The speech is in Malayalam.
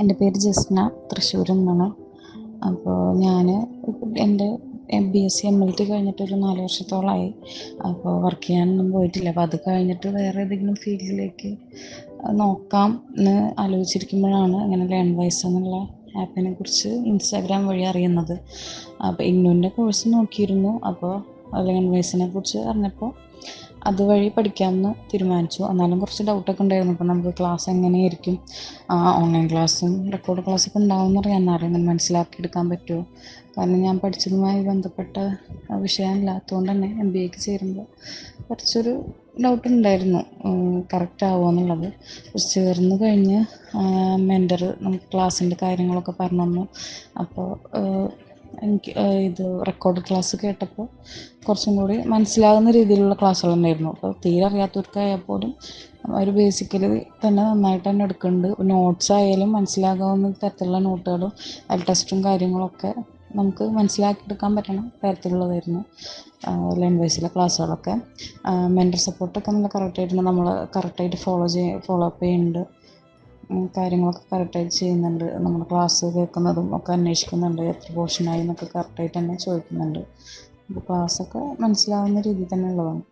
എന്റെ പേര് ജസ്ന തൃശ്ശൂരിൽ നിന്നാണ്. അപ്പോൾ ഞാൻ എന്റെ M B S C M L T കഴിഞ്ഞിട്ടൊരു നാല് വർഷത്തോളമായി അപ്പോൾ വർക്ക് ചെയ്യാനൊന്നും പോയിട്ടില്ല. അപ്പോൾ അത് കഴിഞ്ഞിട്ട് വേറെ ഏതെങ്കിലും ഫീൽഡിലേക്ക് നോക്കാം എന്ന് ആലോചിച്ചിരിക്കുമ്പോഴാണ് അങ്ങനെ ലേൺ വൈസ് എന്നുള്ള ആപ്പിനെ കുറിച്ച് ഇൻസ്റ്റാഗ്രാം വഴി അറിയുന്നത്. അപ്പോൾ ഇഗ്നുവിന്റെ കോഴ്സ് നോക്കിയിരുന്നു. അപ്പോൾ ലേൺ വൈസിനെ കുറിച്ച് അറിഞ്ഞപ്പോൾ അതുവഴി പഠിക്കാമെന്ന് തീരുമാനിച്ചു. എന്നാലും കുറച്ച് ഡൗട്ടൊക്കെ ഉണ്ടായിരുന്നു. അപ്പോൾ നമുക്ക് ക്ലാസ് എങ്ങനെയായിരിക്കും? ഓൺലൈൻ ക്ലാസ്സും റെക്കോർഡ് ക്ലാസ്സൊക്കെ ഉണ്ടാവുമെന്ന് അറിയാം. എന്നാലും ഇങ്ങനെ മനസ്സിലാക്കിയെടുക്കാൻ പറ്റുമോ കാരണം ഞാൻ പഠിച്ചതുമായി ബന്ധപ്പെട്ട വിഷയമല്ലാത്തതുകൊണ്ട് തന്നെ എം ബി എക്ക് ചേരുമ്പോൾ കുറച്ചൊരു ഡൗട്ട് ഉണ്ടായിരുന്നു. കറക്റ്റ് ആവുമോ എന്നുള്ളത്. ചേർന്ന് കഴിഞ്ഞ് മെന്റർ നമുക്ക് ക്ലാസ്സിന്റെ കാര്യങ്ങളൊക്കെ പറഞ്ഞു തന്നു. അപ്പോൾ എനിക്ക് ഇത് റെക്കോർഡ് ക്ലാസ് കേട്ടപ്പോൾ കുറച്ചും കൂടി മനസ്സിലാകുന്ന രീതിയിലുള്ള ക്ലാസ്സുകൾ ഉണ്ടായിരുന്നു അപ്പോൾ തീരെ അറിയാത്തവർക്കായാൽ പോലും ഒരു ബേസിക്കലി തന്നെ നന്നായിട്ട് തന്നെ എടുക്കുന്നുണ്ട്. നോട്ട്സ് ആയാലും മനസ്സിലാകാവുന്ന തരത്തിലുള്ള നോട്ടുകളും അൽ ടെസ്റ്റും കാര്യങ്ങളൊക്കെ നമുക്ക് മനസ്സിലാക്കിയെടുക്കാൻ പറ്റണം തരത്തിലുള്ളതായിരുന്നു ലാംഗ്വേജിലെ ക്ലാസ്സുകളൊക്കെ മെന്റർ സപ്പോർട്ടൊക്കെ നല്ല കറക്റ്റായിട്ട് നമ്മൾ കറക്റ്റായിട്ട് ഫോളോ ചെയ്യ ഫോളോ അപ്പ് ചെയ്യുന്നുണ്ട്. കാര്യങ്ങളൊക്കെ കറക്റ്റായിട്ട് ചെയ്യുന്നുണ്ട്. നമ്മുടെ ക്ലാസ് കേൾക്കുന്നതും ഒക്കെ അന്വേഷിക്കുന്നുണ്ട്. എത്ര പോർഷനായി എന്നൊക്കെ കറക്റ്റായിട്ട് തന്നെ ചോദിക്കുന്നുണ്ട്. അപ്പോൾ ക്ലാസ്സൊക്കെ മനസ്സിലാവുന്ന രീതിയിൽ തന്നെ ഉള്ളതാണ്.